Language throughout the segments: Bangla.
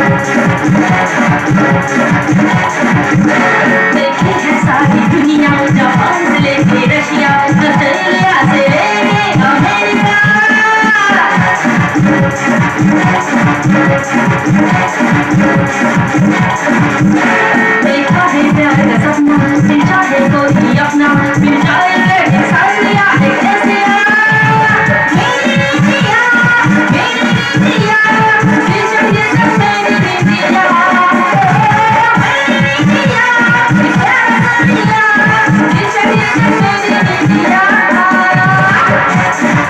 Let's go.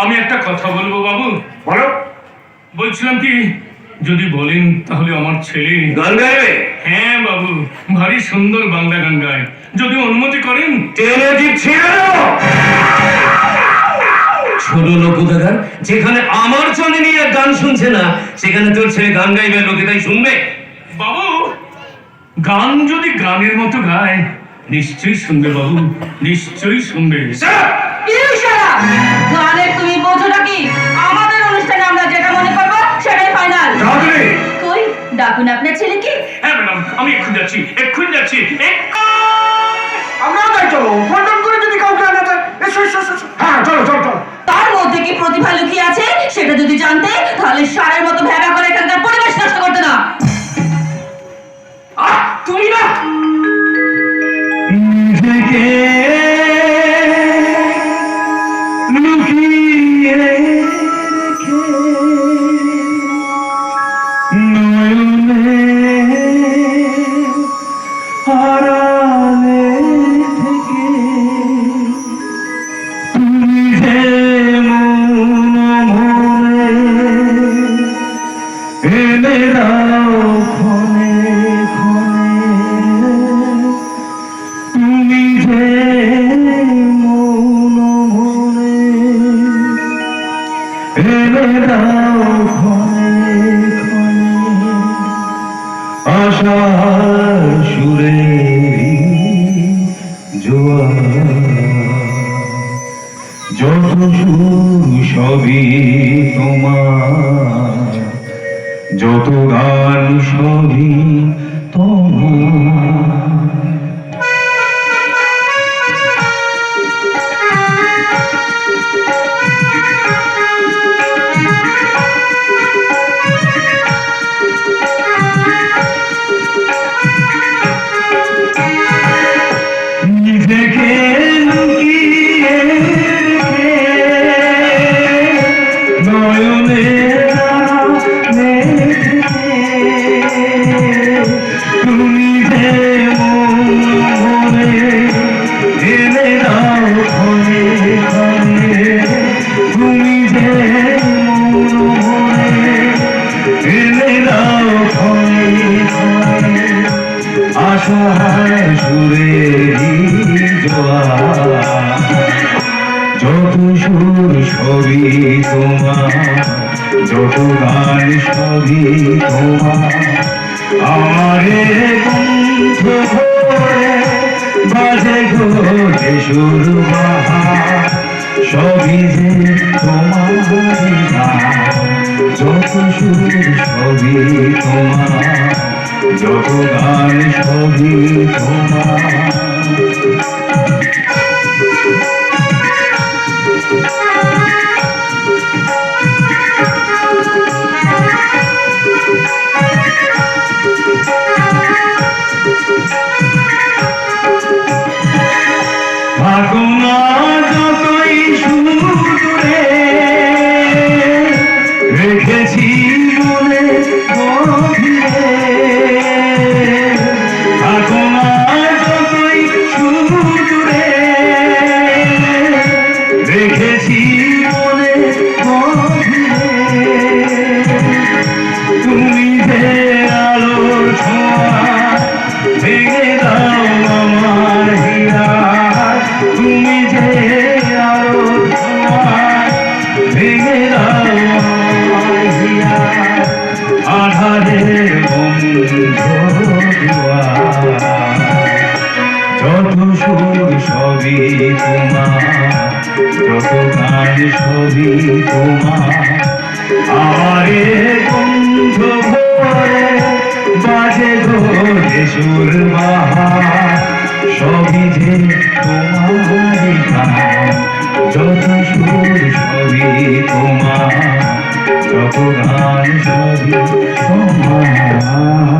আমি একটা কথা বলব বাবু? বলো। বলছিলাম কি যদি বলেন তাহলে আমার ছেলে গান গাইবে হ্যাঁ বাবু ভারী সুন্দর বাংলা গান গায় যদি অনুমতি করেন ছোট লোক দাদা যেখানে আমার চলে নিয়ে গান শুনছে না সেখানে তোর ছেলে গান গাইবে লোকে তাই শুনবে। বাবু গান যদি গানের মতো গায় নিশ্চয়ই শুনবে বাবু নিশ্চয়ই শুনবে। এনে দাও ক্ষণে ক্ষণে তুমি যে মৌন। মনে এনে আশা সুরে যত সুর সবই তোমার। যত গান সবই তোমার অসহায় সুরে যত সুর সবই তোমার, যত গান সবই তোমার। আমারে কণ্ঠ বাজে গো সুর সবই যে ভাগনা যতই সুখ আধারে যত সুর সবই তোমার, যত গান সবই তোমার। আমারে বন্ধ ভরে বাজে ঘরে সুর মাহা যে তোমার যত সুর সবই তোমার গান সবই তোমার